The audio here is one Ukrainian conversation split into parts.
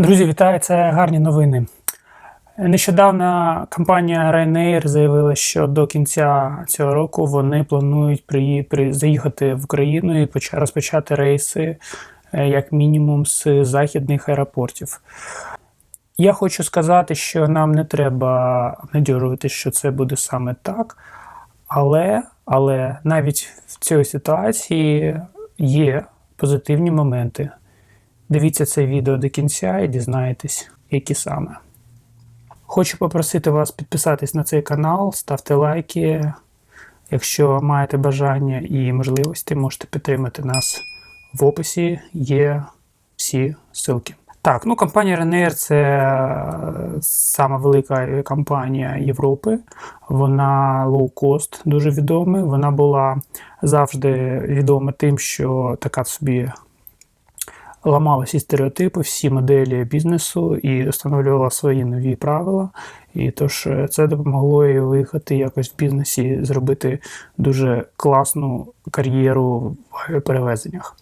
Друзі, вітаю! Це гарні новини. Нещодавно компанія Ryanair заявила, що до кінця цього року вони планують при, при, заїхати в Україну і поча- розпочати рейси е, як мінімум з західних аеропортів. Я хочу сказати, що нам не треба надіжувати, що це буде саме так. Але, але навіть в цій ситуації є позитивні моменти. Дивіться це відео до кінця і дізнаєтесь, які саме. Хочу попросити вас підписатись на цей канал, ставте лайки. Якщо маєте бажання і можливості, можете підтримати нас в описі. Є всі ссылки. Так, ну компанія Ryanair – це е, сама велика авіакомпанія Європи. Вона лоу-кост, дуже відома. Вона була завжди відома тим, що така собі ламала всі стереотипи, всі моделі бізнесу і встановлювала свої нові правила. І тож е, це допомогло їй виїхати якось в бізнесі, зробити дуже класну кар'єру в перевезеннях.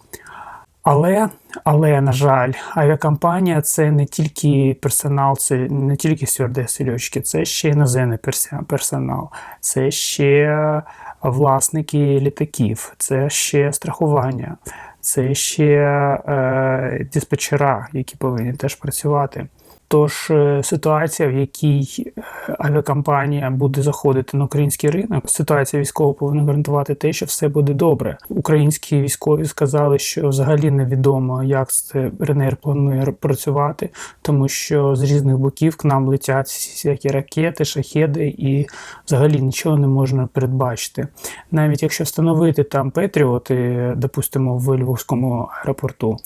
Але, але, на жаль, авіакомпанія це не тільки персонал, це не тільки стюардеси льотчики, це ще іноземний персонал, це ще власники літаків, це ще страхування, це ще е, диспетчера, які повинні теж працювати. Тож е, ситуація, в якій е, авіакомпанія буде заходити на український ринок, ситуація військова повинна гарантувати те, що все буде добре. Українські військові сказали, що взагалі невідомо, як це РНР планує працювати, тому що з різних боків к нам летять всякі ракети, шахеди, і взагалі нічого не можна передбачити. Навіть якщо встановити там Петріоти, допустимо, в Львовському аеропорту,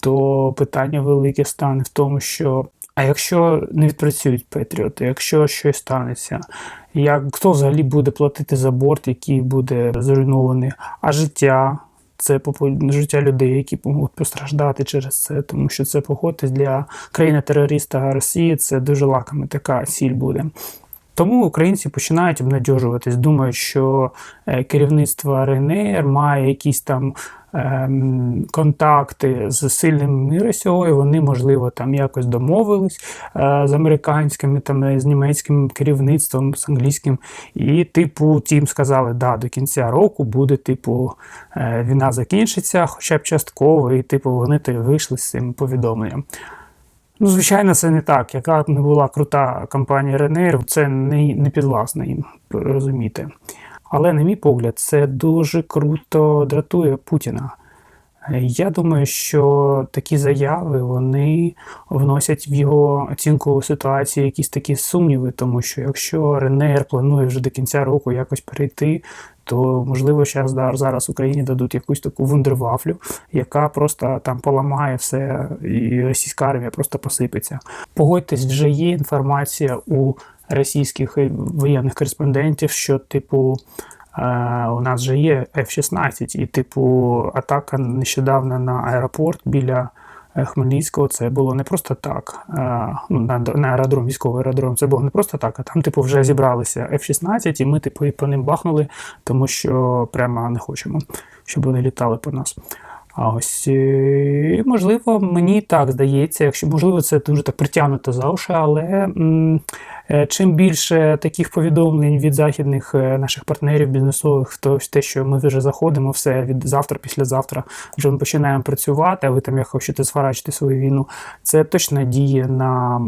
то питання велике стане в тому, що а якщо не відпрацюють патріоти, якщо щось станеться, як хто взагалі буде платити за борт, який буде зруйнований, а життя. Це життя людей, які можуть постраждати через це, тому що це погодьтесь для країни-терориста Росії. Це дуже лакома така ціль буде. Тому українці починають обнадьожуватись, думають, що е, керівництво РНР має якісь там ем, контакти з сильними РСО, і вони, можливо, там якось домовились е, з американським, там, е, з німецьким керівництвом, з англійським. І, типу, тим сказали, да, до кінця року буде, типу, війна закінчиться, хоча б частково, і типу, вони вийшли з цим повідомленням. Ну, звичайно, це не так. Яка б не була крута компанія Ренейр, це не, не підвласно їм розуміти. Але, на мій погляд, це дуже круто дратує Путіна. Е, Я думаю, що такі заяви вони вносять в його оцінку ситуації якісь такі сумніви, тому що якщо РНР планує вже до кінця року якось перейти, то можливо зараз Україні дадуть якусь таку вундервафлю, яка просто там поламає все, і російська армія просто посипеться. Погодьтесь, вже є інформація у російських е, воєнних кореспондентів, що типу. Е, у нас же є F-16, і, типу, атака нещодавно на аеропорт біля е, Хмельницького. Це було не просто так. е, Ну, на, аеродром, військовий аеродром, це було не просто так, а там, типу, вже зібралися F-16, і ми, типу, і по ним бахнули, тому що прямо не хочемо, щоб вони літали по нас. А ось, е, можливо, мені так здається, якщо можливо, це дуже так притягнуто за уші, але м, е, чим більше таких повідомлень від західних е, наших партнерів бізнесових, то те, що ми вже заходимо, все від завтра, післязавтра вже ми починаємо працювати, а ви там як хочете зворачити свою війну, це точно діє на.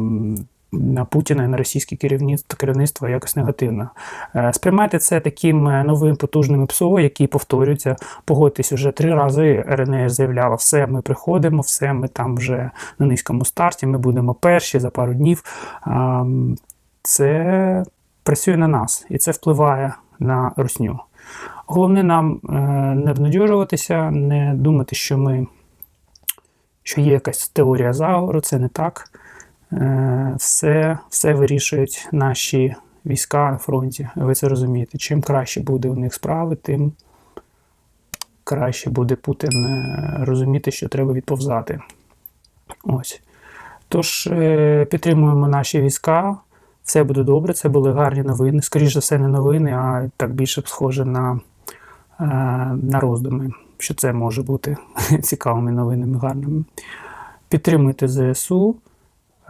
На Путіна і на російське керівництво керівництво якось негативно. Е, Сприймайте це таким е, новим потужним ПСО, який повторюється. Погодьтесь, уже три рази РНР заявляла, все, ми приходимо, все, ми там вже на низькому старті, ми будемо перші за пару днів. Це працює на нас і це впливає на русню. Головне нам е, не обнадіжуватися, не думати, що ми що є якась теорія заговору, це не так. Е, Все, все вирішують наші війська на фронті. Ви це розумієте. Чим краще буде у них справи, тим краще буде Путін е, розуміти, що треба відповзати. Ось. Тож е, підтримуємо наші війська. Все буде добре, це були гарні новини. Скоріше за все, не новини, а так більше схоже на, на роздуми, що це може бути цікавими новинами, гарними. Підтримуйте ЗСУ.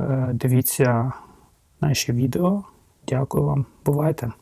Е, Дивіться наші відео. Дякую вам. Бувайте!